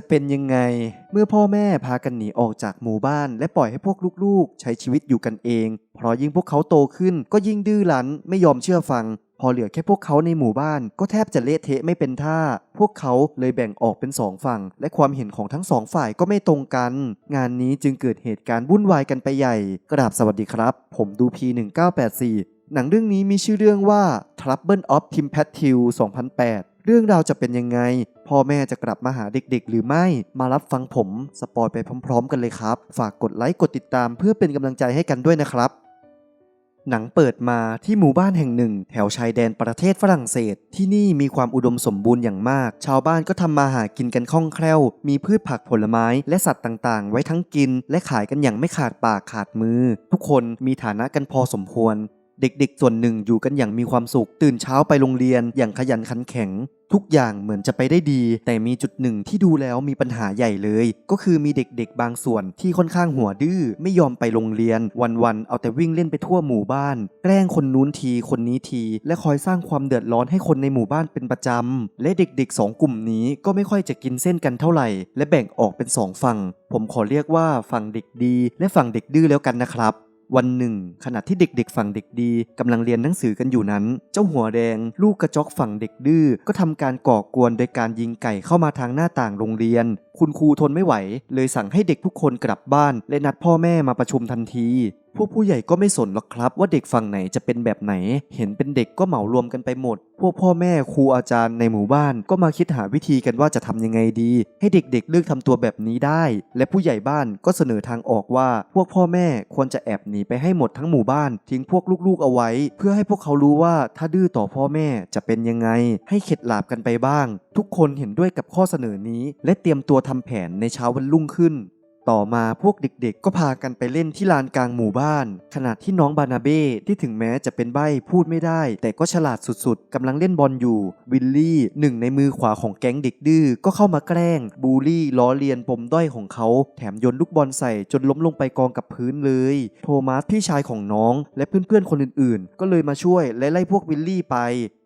จะเป็นยังไง เมื่อพ่อแม่พากันหนีออกจากหมู่บ้าน และปล่อยให้พวกลูกๆ ใช้ชีวิตอยู่กันเอง เพราะยิ่งพวกเขาโตขึ้นก็ยิ่งดื้อรั้นไม่ยอมเชื่อฟัง พอเหลือแค่พวกเขาในหมู่บ้าน ก็แทบจะเละเทะไม่เป็นท่า พวกเขาเลยแบ่งออกเป็นสองฝั่ง และความเห็นของทั้งสองฝ่ายก็ไม่ตรงกัน งานนี้จึงเกิดเหตุการณ์วุ่นวายกันไปใหญ่ กราบสวัสดีครับ ผมดู P1984 หนังเรื่องนี้มีชื่อเรื่องว่า Trouble of Tim p a t i l 2008 เรื่องราวจะเป็นยังไง พ่อแม่จะกลับมาหาเด็กๆ หรือไม่ มารับฟังผม สปอยไปพร้อมๆ กันเลยครับ ฝากกดไลค์กดติดตามเพื่อเป็นกำลังใจให้กันด้วยนะครับหนังเปิดมาที่หมู่บ้านแห่งหนึ่ง แถวชายแดนประเทศฝรั่งเศส ที่นี่มีความอุดมสมบูรณ์อย่างมาก ชาวบ้านก็ทำมาหากินกันคล่องแคล่ว มีพืชผักผลไม้และสัตว์ต่างๆ ไว้ทั้งกิน และขายกันอย่างไม่ขาดปากขาดมือ ทุกคนมีฐานะกันพอสมควร เด็กๆ ส่วนหนึ่งอยู่กันอย่างมีความสุข ตื่นเช้าไปโรงเรียนอย่างขยันขันแข็ง ทุกอย่างเหมือนจะไปได้ดี แต่มีจุดหนึ่งที่ดูแล้วมีปัญหาใหญ่เลย ก็คือมีเด็กๆ บางส่วนที่ค่อนข้างหัวดื้อไม่ยอมไปโรงเรียน วันๆ เอาแต่วิ่งเล่นไปทั่วหมู่บ้าน แกล้งคนนู้นทีคนนี้ที และคอยสร้างความเดือดร้อนให้คนในหมู่บ้านเป็นประจำ และเด็กๆสองกลุ่มนี้ก็ไม่ค่อยจะกินเส้นกันเท่าไหร่ และแบ่งออกเป็นสองฝั่ง ผมขอเรียกว่าฝั่งเด็กดี และฝั่งเด็กดื้อแล้วกันนะครับ วันหนึ่ง ขณะที่เด็กๆ ฝั่งเด็กดีกำลังเรียนหนังสือกันอยู่นั้น เจ้าหัวแดง ลูกกระจอกฝั่งเด็กดื้อก็ทำการก่อกวนโดยการยิงไก่เข้ามาทางหน้าต่างโรงเรียน คุณครูทนไม่ไหว เลยสั่งให้เด็กทุกคนกลับบ้าน และนัดพ่อแม่มาประชุมทันที พวกผู้ใหญ่ก็ไม่สนหรอกครับ ว่าเด็กฝั่งไหนจะเป็นแบบไหน เห็นเป็นเด็กก็เหมารวมกันไปหมด พวกพ่อแม่ครูอาจารย์ในหมู่บ้านก็มาคิดหาวิธีกันว่าจะทำยังไงดี ให้เด็กๆเลิกทำตัวแบบนี้ได้ และผู้ใหญ่บ้านก็เสนอทางออกว่า พวกพ่อแม่ควรจะแอบหนีไปให้หมดทั้งหมู่บ้าน ทิ้งพวกลูกๆเอาไว้ เพื่อให้พวกเขารู้ว่าถ้าดื้อต่อพ่อแม่จะเป็นยังไง ให้เข็ดหลาบกันไปบ้าง ทุกคนเห็นด้วยกับข้อเสนอนี้ และเตรียมตัวทำแผนในเช้าวันรุ่งขึ้น ต่อมาพวกเด็กๆ ก็พากันไปเล่นที่ลานกลางหมู่บ้าน ขณะที่น้องบานาเบ้ที่ถึงแม้จะเป็นใบ้พูดไม่ได้ แต่ก็ฉลาดสุดๆกำลังเล่นบอลอยู่วิลลี่หนึ่งในมือขวาของแก๊งเด็กดื้อก็เข้ามาแกล้ง บูลลี่ล้อเลียนปมด้อยของเขา แถมโยนลูกบอลใส่จนล้มลงไปกองกับพื้นเลย โทมัสพี่ชายของน้อง และเพื่อนๆคนอื่นๆ ก็เลยมาช่วยและไล่พวกวิลลี่ไป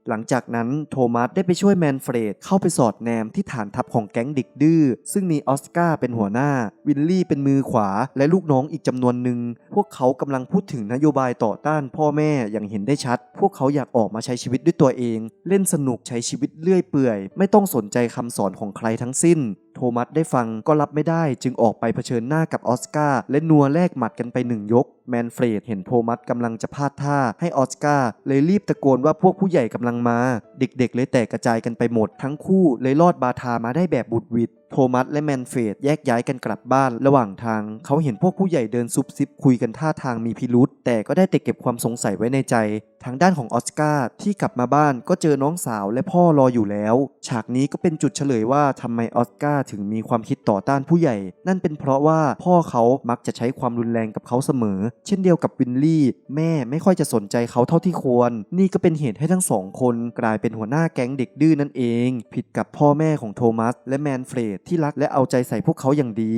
หลังจากนั้นโทมัสได้ไปช่วยแมนเฟรดเข้าไปสอดแนมที่ฐานทัพของแก๊งเด็กดื้อ ซึ่งมีออสการ์เป็นหัวหน้า วิลลี่เป็นมือขวา และลูกน้องอีกจำนวนหนึ่ง พวกเขากำลังพูดถึงนโยบายต่อต้านพ่อแม่อย่างเห็นได้ชัด พวกเขาอยากออกมาใช้ชีวิตด้วยตัวเอง เล่นสนุกใช้ชีวิตเลื่อยเปื่อย ไม่ต้องสนใจคำสอนของใครทั้งสิ้นโทมัสได้ฟังก็รับไม่ได้จึงออกไปเผชิญหน้ากับออสการ์และนัวแลกหมัดกันไปหนึ่งยก แมนเฟรดเห็นโทมัสกำลังจะพลาดท่าให้ออสการ์เลยรีบตะโกนว่าพวกผู้ใหญ่กำลังมา เด็กๆ เลยแตกกระจายกันไปหมด ทั้งคู่เลยรอดบาทามาได้แบบบุดวิด โทมัสและแมนเฟดแยกย้ายกันกลับบ้านระหว่างทาง เขาเห็นพวกผู้ใหญ่เดินซุบซิบคุยกันท่าทางมีพิรุษแต่ก็ได้แต่เก็บความสงสัยไว้ในใจ ทางด้านของออสการ์ที่กลับมาบ้านก็เจอน้องสาวและพ่อรออยู่แล้ว ฉากนี้ก็เป็นจุดเฉลยว่าทำไมออสการ์ถึงมีความคิดต่อต้านผู้ใหญ่ นั่นเป็นเพราะว่าพ่อเขามักจะใช้ความรุนแรงกับเขาเสมอ เช่นเดียวกับวินลี่ แม่ไม่ค่อยจะสนใจเขาเท่าที่ควร นี่ก็เป็นเหตุให้ทั้งสองคน กลายเป็นหัวหน้าแก๊งเด็กดื้อนั่นเอง ผิดกับพ่อแม่ของโทมัสและแมนเฟรดที่รักและเอาใจใส่พวกเขาอย่างดี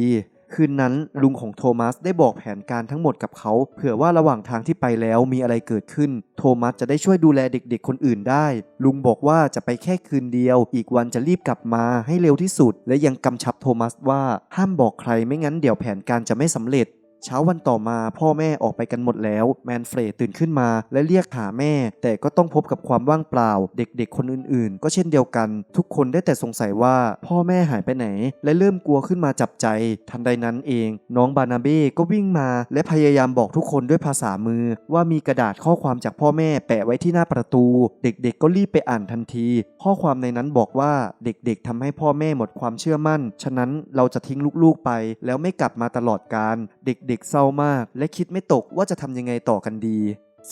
คืนนั้นลุงของโทมัสได้บอกแผนการทั้งหมดกับเขา เผื่อว่าระหว่างทางที่ไปแล้วมีอะไรเกิดขึ้น โทมัสจะได้ช่วยดูแลเด็กๆ คนอื่นได้ ลุงบอกว่าจะไปแค่คืนเดียว อีกวันจะรีบกลับมาให้เร็วที่สุด และยังกำชับโทมัสว่าห้ามบอกใครไม่งั้นเดี๋ยวแผนการจะไม่สำเร็จ เช้าวันต่อมาพ่อแม่ออกไปกันหมดแล้ว แมนเฟรดตื่นขึ้นมาและเรียกหาแม่ แต่ก็ต้องพบกับความว่างเปล่า เด็กๆ คนอื่นๆ ก็เช่นเดียวกัน ทุกคนได้แต่สงสัยว่าพ่อแม่หายไปไหน และเริ่มกลัวขึ้นมาจับใจ ทันใดนั้นเอง น้องบานาเบ้ก็วิ่งมาและพยายามบอกทุกคนด้วยภาษามือ ว่ามีกระดาษข้อความจากพ่อแม่แปะไว้ที่หน้าประตู เด็กๆ ก็รีบไปอ่านทันที ข้อความในนั้นบอกว่าเด็กๆทำให้พ่อแม่หมดความเชื่อมั่น ฉะนั้นเราจะทิ้งลูกๆไป แล้วไม่กลับมาตลอดการ เด็กๆเศร้ามาก และคิดไม่ตกว่าจะทำยังไงต่อกันดี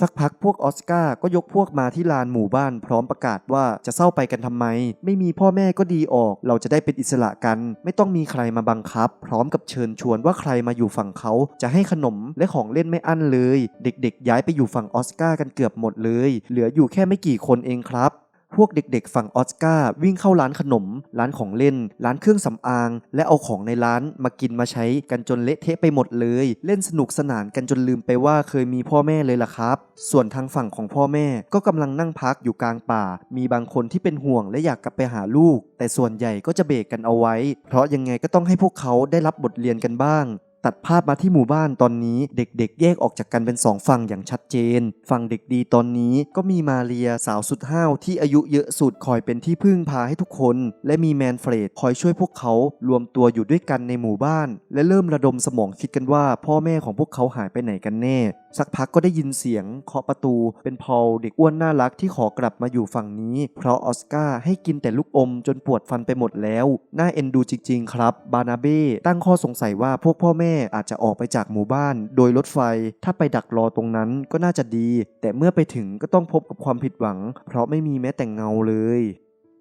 สักพักพวกออสการ์ก็ยกพวกมาที่ลานหมู่บ้านพร้อมประกาศว่าจะเศร้าไปกันทำไม ไม่มีพ่อแม่ก็ดีออก เราจะได้เป็นอิสระกัน ไม่ต้องมีใครมาบังคับ พร้อมกับเชิญชวนว่าใครมาอยู่ฝั่งเขาจะให้ขนมและของเล่นไม่อั้นเลย เด็กๆ ย้ายไปอยู่ฝั่งออสการ์กันเกือบหมดเลย เหลืออยู่แค่ไม่กี่คนเองครับ พวกเด็กๆ ฝั่งออสการ์วิ่งเข้าร้านขนม ร้านของเล่น ร้านเครื่องสำอาง และเอาของในร้านมากินมาใช้กันจนเละเทะไปหมดเลย เล่นสนุกสนานกันจนลืมไปว่าเคยมีพ่อแม่เลยล่ะครับ ส่วนทางฝั่งของพ่อแม่ก็กำลังนั่งพักอยู่กลางป่า มีบางคนที่เป็นห่วงและอยากกลับไปหาลูก แต่ส่วนใหญ่ก็จะเบรกกันเอาไว้ เพราะยังไงก็ต้องให้พวกเขาได้รับบทเรียนกันบ้าง ตัดภาพมาที่หมู่บ้านตอนนี้เด็กๆ แยกออกจากกันเป็นสองฝั่งอย่างชัดเจน ฝั่งเด็กดีตอนนี้ก็มีมาเรียสาวสุดห้าวที่อายุเยอะสุดคอยเป็นที่พึ่งพาให้ทุกคน และมีแมนเฟรดคอยช่วยพวกเขารวมตัวอยู่ด้วยกันในหมู่บ้าน และเริ่มระดมสมองคิดกันว่าพ่อแม่ของพวกเขาหายไปไหนกันแน่ สักพักก็ได้ยินเสียงเคาะประตู เป็นพอลเด็กอ้วนน่ารักที่ขอกลับมาอยู่ฝั่งนี้ เพราะออสการ์ให้กินแต่ลูกอมจนปวดฟันไปหมดแล้ว น่าเอ็นดูจริง ๆ ครับ บานาเบ้ตั้งข้อสงสัยว่าพวกพ่อแม่อาจจะออกไปจากหมู่บ้าน โดยรถไฟ ถ้าไปดักรอตรงนั้นก็น่าจะดี แต่เมื่อไปถึงก็ต้องพบกับความผิดหวัง เพราะไม่มีแม้แต่เงาเลย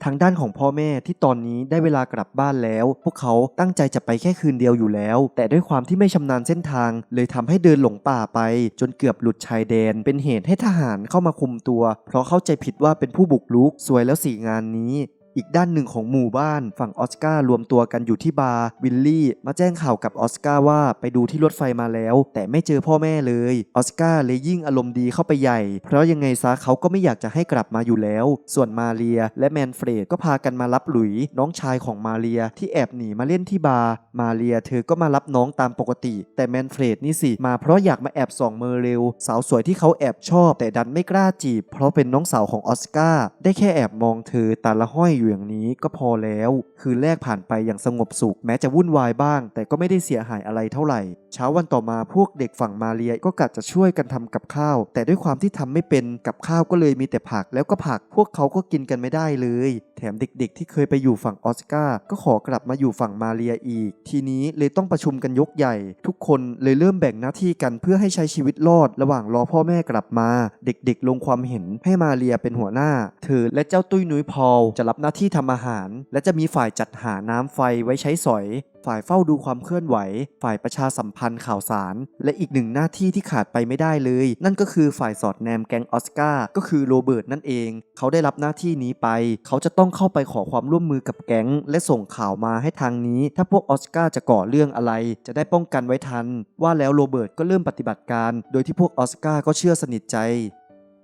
ทางด้านของพ่อแม่ที่ตอนนี้ได้เวลากลับบ้านแล้ว พวกเขาตั้งใจจะไปแค่คืนเดียวอยู่แล้ว แต่ด้วยความที่ไม่ชำนาญเส้นทาง เลยทำให้เดินหลงป่าไป จนเกือบหลุดชายแดน เป็นเหตุให้ทหารเข้ามาคุมตัว เพราะเข้าใจผิดว่าเป็นผู้บุกรุกสวยแล้วสี่งานนี้ อีกด้านหนึ่งของหมู่บ้าน ฝั่งออสการ์รวมตัวกันอยู่ที่บาร์วิลลี่ มาแจ้งข่าวกับออสการ์ว่าไปดูที่รถไฟมาแล้ว แต่ไม่เจอพ่อแม่เลยออสการ์เลยยิ่งอารมณ์ดีเข้าไปใหญ่ เพราะยังไงซะเขาก็ไม่อยากจะให้กลับมาอยู่แล้ว ส่วนมาเรียและแมนเฟรดก็พากันมารับหลุย น้องชายของมาเรียที่แอบหนีมาเล่นที่บาร์มาเรียเธอก็มารับน้องตามปกติ แต่แมนเฟรดนี่สิมาเพราะอยากมาแอบส่องเมอร์เรลสาวสวยที่เขาแอบชอบ แต่ดันไม่กล้าจีบ เพราะเป็นน้องสาวของออสการ์ได้แค่แอบมองเธอตาละห้อยอยู่อย่างนี้ก็พอแล้ว คืนแรกผ่านไปอย่างสงบสุข แม้จะวุ่นวายบ้าง แต่ก็ไม่ได้เสียหายอะไรเท่าไหร่ เช้าวันต่อมาพวกเด็กฝั่งมาเรียก็กะจะช่วยกันทำกับข้าว แต่ด้วยความที่ทำไม่เป็นกับข้าวก็เลยมีแต่ผักแล้วก็ผักพวกเขาก็กินกันไม่ได้เลย แถมเด็กๆ ที่เคยไปอยู่ฝั่งออสการ์ก็ขอกลับมาอยู่ฝั่งมาเรียอีก ทีนี้เลยต้องประชุมกันยกใหญ่ ทุกคนเลยเริ่มแบ่งหน้าที่กันเพื่อให้ใช้ชีวิตรอด ระหว่างรอพ่อแม่กลับมา เด็กๆ ลงความเห็นให้มาเรียเป็นหัวหน้า เธอและเจ้าตุ้ยนุ้ยพอลจะรับหน้าที่ทำอาหาร และจะมีฝ่ายจัดหาน้ำไฟไว้ใช้สอย ฝ่ายเฝ้าดูความเคลื่อนไหว ฝ่ายประชาสัมพันธ์ข่าวสาร และอีกหนึ่งหน้าที่ที่ขาดไปไม่ได้เลย นั่นก็คือฝ่ายสอดแนมแก๊งออสการ์ก็คือโรเบิร์ตนั่นเอง เขาได้รับหน้าที่นี้ไป เขาจะต้องเข้าไปขอความร่วมมือกับแก๊ง และส่งข่าวมาให้ทางนี้ ถ้าพวกออสการ์จะก่อเรื่องอะไร จะได้ป้องกันไว้ทัน ว่าแล้วโรเบิร์ตก็เริ่มปฏิบัติการ โดยที่พวกออสการ์ก็เชื่อสนิทใจ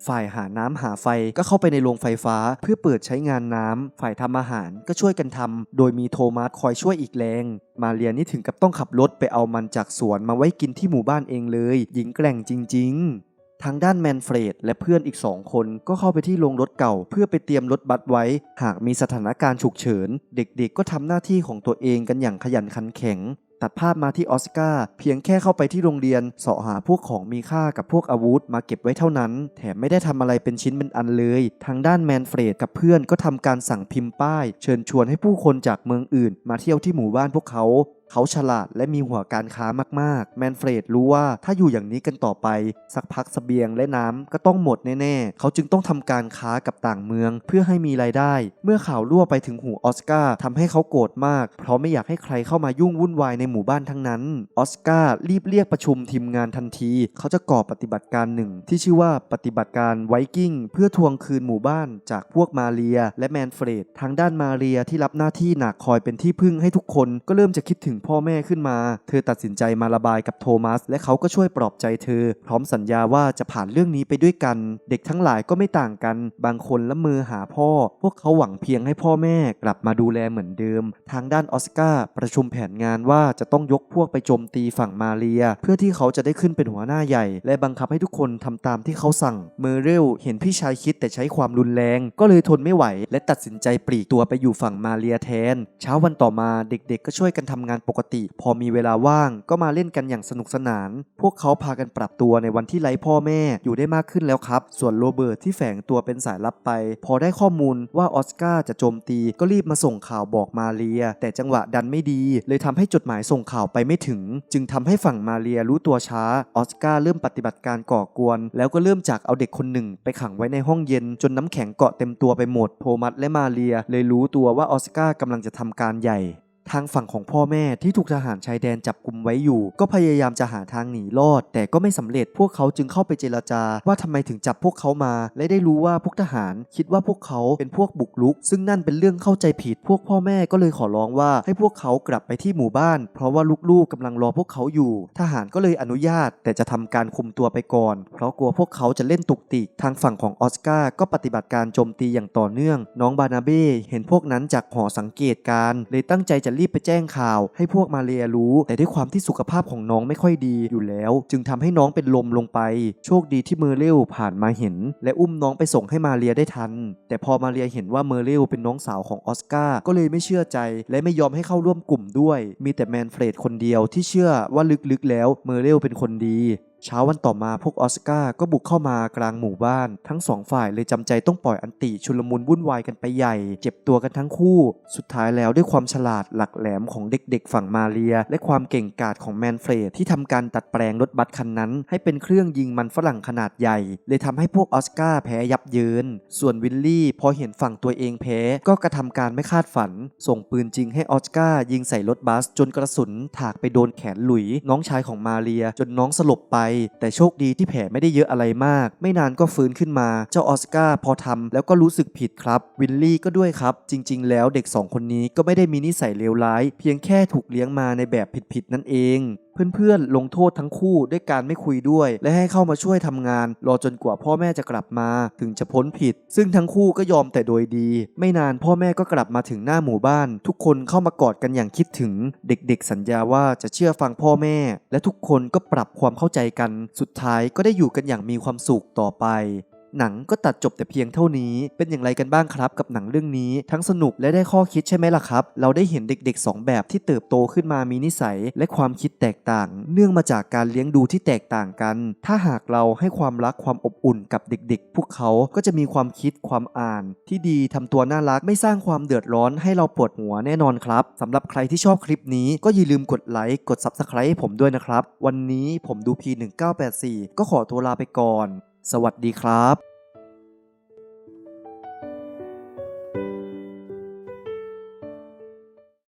ฝ่ายหาน้ำหาไฟก็เข้าไปในโรงไฟฟ้า เพื่อเปิดใช้งานน้ำ ฝ่ายทำอาหารก็ช่วยกันทำ โดยมีโทมัสคอยช่วยอีกแรง มาเรียนนี่ถึงกับต้องขับรถไปเอามันจากสวนมาไว้กินที่หมู่บ้านเองเลย หญิงแกร่งจริง ๆทางด้านแมนเฟรดและเพื่อนอีกสองคนก็เข้าไปที่โรงรถเก่า เพื่อไปเตรียมรถบัสไว้ หากมีสถานการณ์ฉุกเฉิน เด็กๆก็ทำหน้าที่ของตัวเองกันอย่างขยันขันแข็ง ตัดภาพมาที่ออสการ์เพียงแค่เข้าไปที่โรงเรียนเสาะหาพวกของมีค่ากับพวกอาวุธมาเก็บไว้เท่านั้น แถมไม่ได้ทำอะไรเป็นชิ้นเป็นอันเลย ทางด้านแมนเฟรดกับเพื่อนก็ทำการสั่งพิมพ์ป้าย เชิญชวนให้ผู้คนจากเมืองอื่น มาเที่ยวที่หมู่บ้านพวกเขา เขาฉลาดและมีหัวการค้ามากๆ แมนเฟรดรู้ว่าถ้าอยู่อย่างนี้กันต่อไป สักพักสเสบียงและน้ำก็ต้องหมดแน่ๆ เขาจึงต้องทำการค้ากับต่างเมืองเพื่อให้มีรายได้ เมื่อข่าวรั่วไปถึงหูออสการ์ทำให้เขาโกรธมาก เพราะไม่อยากให้ใครเข้ามายุ่งวุ่นวายในหมู่บ้านทั้งนั้น ออสการ์รีบเรียกประชุมทีมงานทันที เขาจะก่อปฏิบัติการหนึ่ง ที่ชื่อว่าปฏิบัติการไวกิ้งเพื่อทวงคืนหมู่บ้านจากพวกมาเรียและแมนเฟรดทางด้านมาเรียที่รับหน้าที่หนักคอยเป็นที่พึ่งให้ทุกคนก็เริ่มจะคิดถึงพ่อแม่ขึ้นมา เธอตัดสินใจมาระบายกับโทมัส และเขาก็ช่วยปลอบใจเธอ พร้อมสัญญาว่าจะผ่านเรื่องนี้ไปด้วยกัน เด็กทั้งหลายก็ไม่ต่างกัน บางคนละมือหาพ่อ พวกเขาหวังเพียงให้พ่อแม่กลับมาดูแลเหมือนเดิม ทางด้านออสการ์ประชุมแผนงานว่าจะต้องยกพวกไปโจมตีฝั่งมาเรีย เพื่อที่เขาจะได้ขึ้นเป็นหัวหน้าใหญ่ และบังคับให้ทุกคนทำตามที่เขาสั่ง เมอร์เรลเห็นพี่ชายคิดแต่ใช้ความรุนแรง ก็เลยทนไม่ไหว และตัดสินใจปลีกตัวไปอยู่ฝั่งมาเรียแทน เช้าวันต่อมาเด็กๆ ก็ช่วยกันทำงานปกติ พอมีเวลาว่างก็มาเล่นกันอย่างสนุกสนาน พวกเขาพากันปรับตัวในวันที่ไร้พ่อแม่อยู่ได้มากขึ้นแล้วครับ ส่วนโรเบิร์ตที่แฝงตัวเป็นสายลับไป พอได้ข้อมูลว่าออสการ์จะโจมตีก็รีบมาส่งข่าวบอกมาเรีย แต่จังหวะดันไม่ดี เลยทำให้จดหมายส่งข่าวไปไม่ถึง จึงทำให้ฝั่งมาเรียรู้ตัวช้าออสการ์เริ่มปฏิบัติการก่อกวน แล้วก็เริ่มจากเอาเด็กคนหนึ่ง ไปขังไว้ในห้องเย็น จนน้ำแข็งเกาะเต็มตัวไปหมด โทมัสและมาเรียเลยรู้ตัวว่าออสการ์กำลังจะทำการใหญ่ ทางฝั่งของพ่อแม่ที่ถูกทหารชายแดนจับกลุมไว้อยู่ ก็พยายามจะหาทางหนีรอด แต่ก็ไม่สำเร็จพวกเขาจึงเข้าไปเจรจา ว่าทำไมถึงจับพวกเขามา และได้รู้ว่าพวกทหาร คิดว่าพวกเขาเป็นพวกบุกรุก ซึ่งนั่นเป็นเรื่องเข้าใจผิดพวกพ่อแม่ก็เลยขอร้องว่าให้พวกเขากลับไปที่หมู่บ้าน เพราะว่าลูกๆกำลังรอพวกเขาอยู่ ทหารก็เลยอนุญาต แต่จะทำการคุมตัวไปก่อน เพราะกลัวพวกเขาจะเล่นตุกติกทางฝั่งของออสการ์ก็ปฏิบัติการโจมตีอย่างต่อเนื่อง น้องบานาเบ้เห็นพวกนั้นจากหอสังเกตการณ์เลยตั้งใจจะรีบไปแจ้งข่าว ให้พวกมาเรียรู้ แต่ด้วยความที่สุขภาพของน้องไม่ค่อยดีอยู่แล้ว จึงทำให้น้องเป็นลมลงไป โชคดีที่เมอร์เรลผ่านมาเห็น และอุ้มน้องไปส่งให้มาเรียได้ทัน แต่พอมาเรียเห็นว่าเมอร์เรลเป็นน้องสาวของออสการ์ก็เลยไม่เชื่อใจ และไม่ยอมให้เข้าร่วมกลุ่มด้วย มีแต่แมนเฟรดคนเดียวที่เชื่อว่าลึกๆแล้วเมอร์เรลเป็นคนดี เช้าวันต่อมาพวกออสการ์ก็บุกเข้ามากลางหมู่บ้าน ทั้งสองฝ่ายเลยจำใจต้องปล่อยอันติชุลมุนวุ่นวายกันไปใหญ่ เจ็บตัวกันทั้งคู่ สุดท้ายแล้วด้วยความฉลาดหลักแหลมของเด็กๆ ฝั่งมาเรีย และความเก่งกาจของแมนเฟรดที่ทำการตัดแปลงรถบัสคันนั้น ให้เป็นเครื่องยิงมันฝรั่งขนาดใหญ่ เลยทำให้พวกออสการ์แพ้ยับเยิน ส่วนวิลลี่พอเห็นฝั่งตัวเองแพ้ก็กระทำการไม่คาดฝัน ส่งปืนจริงให้ออสการ์ยิงใส่รถบัส จนกระสุนถากไปโดนแขนหลุย น้องชายของมาเรียจนน้องสลบไปแต่โชคดีที่แผลไม่ได้เยอะอะไรมาก ไม่นานก็ฟื้นขึ้นมา เจ้าออสการ์พอทำแล้วก็รู้สึกผิดครับ วิลลี่ก็ด้วยครับ จริง ๆ แล้วเด็กสองคนนี้ก็ไม่ได้มีนิสัยเลวร้าย เพียงแค่ถูกเลี้ยงมาในแบบผิดๆนั่นเอง เพื่อนๆ ลงโทษทั้งคู่ด้วยการไม่คุยด้วย และให้เข้ามาช่วยทำงาน รอจนกว่าพ่อแม่จะกลับมา ถึงจะพ้นผิด ซึ่งทั้งคู่ก็ยอมแต่โดยดี ไม่นานพ่อแม่ก็กลับมาถึงหน้าหมู่บ้าน ทุกคนเข้ามากอดกันอย่างคิดถึง เด็กๆ สัญญาว่าจะเชื่อฟังพ่อแม่ และทุกคนก็ปรับความเข้าใจกัน สุดท้ายก็ได้อยู่กันอย่างมีความสุขต่อไป หนังก็ตัดจบแต่เพียงเท่านี้ เป็นอย่างไรกันบ้างครับ กับหนังเรื่องนี้ ทั้งสนุกและได้ข้อคิดใช่ไหมล่ะครับ เราได้เห็นเด็กๆ 2 แบบที่เติบโตขึ้นมามีนิสัยและความคิดแตกต่าง เนื่องมาจากการเลี้ยงดูที่แตกต่างกัน ถ้าหากเราให้ความรักความอบอุ่นกับเด็กๆ พวกเขาก็จะมีความคิดความอ่าน ที่ดีทำตัวน่ารักไม่สร้างความเดือดร้อนให้เราปวดหัวแน่นอนครับสำหรับใครที่ชอบคลิปนี้ก็อย่าลืมกดไลค์กด Subscribe ให้ผมด้วยนะครับ วันนี้ผมดู P1984 ก็ขอตัวลาไปก่อน สวัสดีครับ